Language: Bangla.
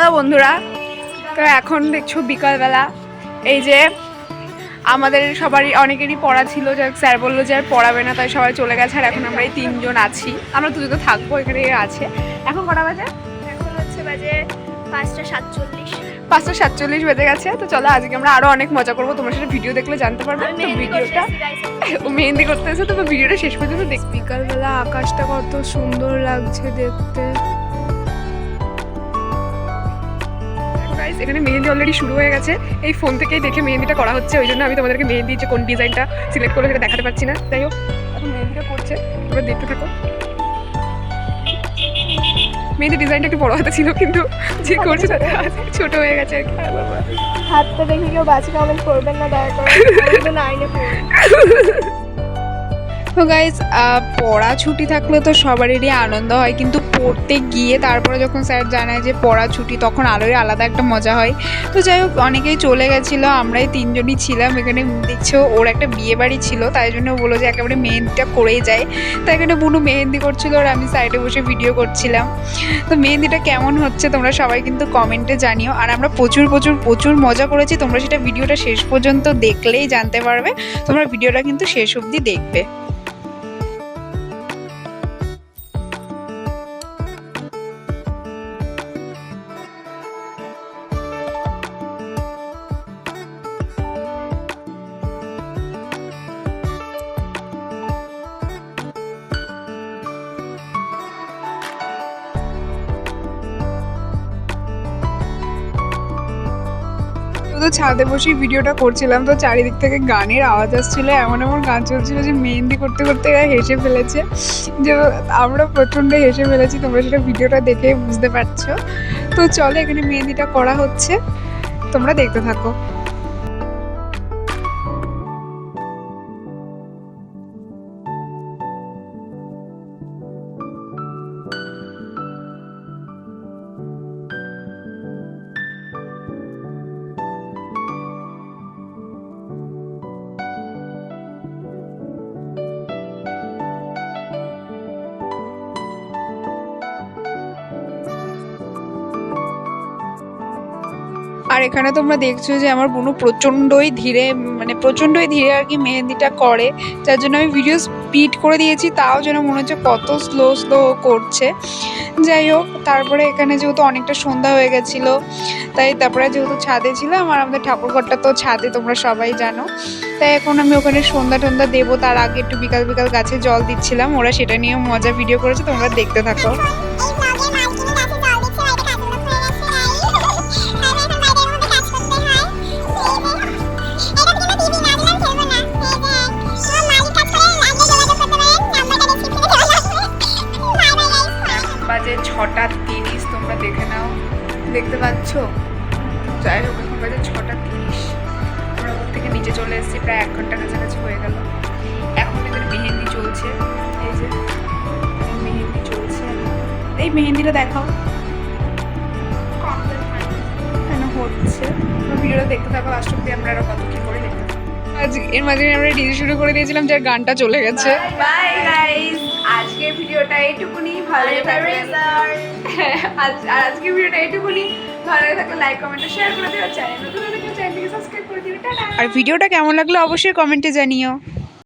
হ্যালো বন্ধুরা। তো এখন দেখছ বিকালবেলা। এই যে আমাদের সবারই অনেকেরই পড়া ছিল যে স্যার বলল যে আর পড়াবে না তাই সবাই চলে গেছে আর এখন আমরা এই তিনজন আছি। আমরা দুজন থাকব এখানে আছে। এখন কটা বাজে? এখন হচ্ছে বাজে পাঁচটা সাতচল্লিশ। পাঁচটা সাতচল্লিশ বেজে গেছে তো চলো আজকে আমরা আরও অনেক মজা করব। তোমার সাথে ভিডিও দেখলে জানতে পারবে তো ভিডিওটা ও মেহেন্দি করতে এসে তো ভিডিওটা শেষ পর্যন্ত দেখ বিকালবেলা আকাশটা কত সুন্দর লাগছে দেখতে। Guys, এখানে মেহেন্দি অলরেডি শুরু হয়ে গেছে। এই ফোন থেকেই দেখে মেহেন্দিটা করা হচ্ছে ওই জন্য আমি তোমাদেরকে মেহেন্দি যে কোন ডিজাইনটা সিলেক্ট করলে সেটা দেখাতে পারছি না। যাই হোক এখন মেহেন্দিটা করছে তোমরা দেখতে থাকো। মেহেন্দি ডিজাইনটা একটু বড় হাতে ছিল কিন্তু যে করছে তাতে ছোট হয়ে গেছে আর কি। হাতটা দেখে কেউ বাজে কমেন্ট করবেন না দয়া করে। পড়ুন তো গাইজ পড়া ছুটি থাকলে তো সবারই আনন্দ হয়, কিন্তু পড়তে গিয়ে তারপরে যখন স্যার জানায় যে পড়া ছুটি, তখন আরোই আলাদা একটা মজা হয়। তো যাই হোক, অনেকেই চলে গেছিল, আমরাই তিনজনই ছিলাম, এখানে দেখছ ওর একটা বিয়ে বাড়ি ছিল, তাই জন্য ও বলল যে একেবারে মেহেন্দিটা করেই যায়। তাই এখানে বুনু মেহেন্দি করছিল আর আমি সাইডে বসে ভিডিও করছিলাম। তো মেহেন্দিটা কেমন হচ্ছে তোমরা সবাই কিন্তু কমেন্টে জানিও। আর আমরা প্রচুর প্রচুর প্রচুর মজা করেছি, তোমরা সেটা ভিডিওটা শেষ পর্যন্ত দেখলেই জানতে পারবে, তোমরা ভিডিওটা কিন্তু শেষ অবধি দেখবে। তো ছাদে বসেই ভিডিওটা করছিলাম, তো চারিদিক থেকে গানের আওয়াজ আসছিল। এমন এমন গান চলছিল যে মেহেন্দি করতে করতে এরা হেসে ফেলেছে। যে আমরা প্রচণ্ড হেসে ফেলেছি, তোমরা সেটা ভিডিওটা দেখে বুঝতে পারছ। তো চলো এখানে মেহেন্দিটা করা হচ্ছে। তোমরা দেখতে থাকো। আর এখানে তোমরা দেখছ যে আমার বোনু প্রচণ্ডই ধীরে মানে প্রচণ্ডই ধীরে আর কি মেহেন্দিটা করে। যার জন্য আমি ভিডিও স্পিড করে দিয়েছি, তাও যেন মনে হচ্ছে কত স্লো স্লো করছে। যাই হোক, তারপরে এখানে যেহেতু অনেকটা সন্ধ্যা হয়ে গেছিল, তাই তারপরে যেহেতু ছাদে ছিলাম আর আমাদের ঠাকুরঘরটা তো ছাদে, তোমরা সবাই জানো। তাই এখন আমি ওখানে সন্ধ্যা টন্ধ্যা দেবো, তার আগে একটু বিকাল বিকাল গাছে জল দিচ্ছিলাম, ওরা সেটা নিয়ে মজা ভিডিও করেছে, তোমরা দেখতে থাকো। ছটা তিরিশ তোমরা দেখে নাও। দেখতে পাচ্ছ? যাই হোক, এখন বাজে ছটা তিরিশ। আমরা ওর থেকে নিচে চলে এসেছি, প্রায় এক ঘণ্টা কাছাকাছি হয়ে গেল। এখন এদের মেহেন্দি চলছে। এই যে, মেহেন্দি চলছে। এই মেহেন্দিটা দেখাও। কেন হচ্ছে? ভিডিওটা দেখতে থাকো, লাস্ট অব্দি আমরা আরও কত কি। আজ এর মাঝে আমরা ডিজে শুরু করে দিয়েছিলাম যার গানটা চলে গেছে। বাই গাইস আজকের ভিডিওটা এইটুকুনি ভালো লাগে থাকলে আর আজকের ভিডিওটা এইটুকুনি। ভালো থাকলে লাইক কমেন্ট শেয়ার করে দিও। চ্যানেল নতুন হলে চ্যানেলটিকে সাবস্ক্রাইব করে দিও। টাটা! আর ভিডিওটা কেমন লাগল অবশ্যই কমেন্টে জানিও।